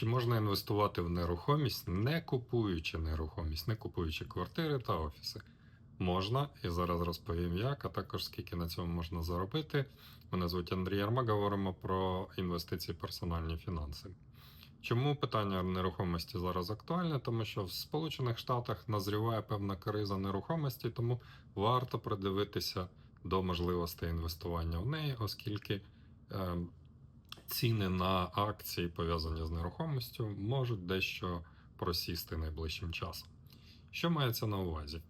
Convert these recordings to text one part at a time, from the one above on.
Чи можна інвестувати в нерухомість, не купуючи нерухомість, не купуючи квартири та офіси? Можна, і зараз розповім як, а також скільки на цьому можна заробити. Мене звуть Андрій Ярма, говоримо про інвестиції персональні фінанси. Чому питання нерухомості зараз актуальне? Тому що в Сполучених Штатах назріває певна криза нерухомості, тому варто придивитися до можливостей інвестування в неї, оскільки е, ціни на акції, пов'язані з нерухомістю, можуть дещо просісти найближчим часом. Що мається на увазі?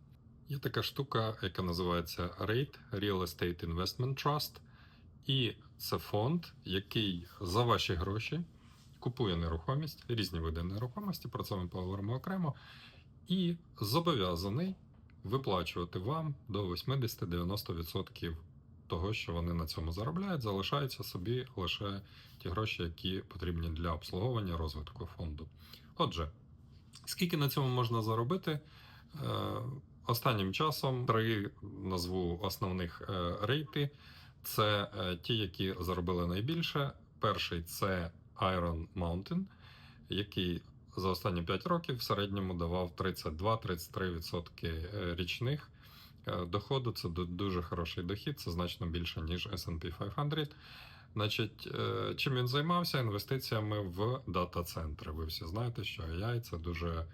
Є така штука, яка називається REIT Real Estate Investment Trust, і це фонд, який за ваші гроші купує нерухомість, різні види нерухомості, про це ми поговоримо окремо, і зобов'язаний виплачувати вам до 80-90% того, що вони на цьому заробляють, залишаються собі лише ті гроші, які потрібні для обслуговування розвитку фонду. Отже, скільки на цьому можна заробити? Е, Останнім часом три назву основних е, рейти. Це е, ті, які заробили найбільше. Перший це Iron Mountain, який за останні 5 років в середньому давав 32-33% е, річних доходу. Це дуже хороший дохід, це значно більше, ніж SP 500. Значить, е, чим він займався? Інвестиціями в дата-центри. Ви всі знаєте, що AI це дуже е,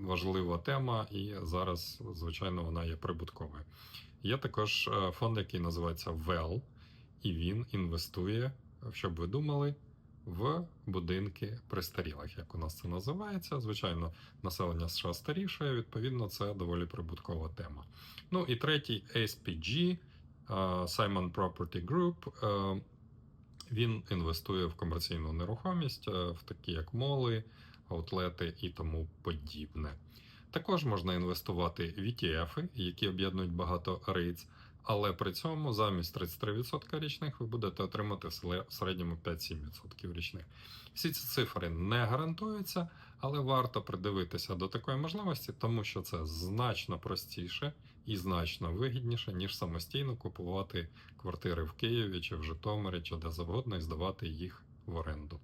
важлива тема, і зараз, звичайно, вона є прибутковою. Є також е, фонд, який називається WELL, і він інвестує, щоб ви думали, в будинки престарілих, як у нас це називається. Звичайно, населення США старішає, відповідно, це доволі прибуткова тема. Ну і третій SPG, е, Simon Property Group. е, Він інвестує в комерційну нерухомість, е, в такі як моли, аутлети і тому подібне. Також можна інвестувати в ETF, які об'єднують багато REITs, але при цьому замість 33% річних ви будете отримати в середньому 5-7% річних. Всі ці цифри не гарантуються, але варто придивитися до такої можливості, тому що це значно простіше і значно вигідніше, ніж самостійно купувати квартири в Києві чи в Житомирі, чи де завгодно і здавати їх в оренду.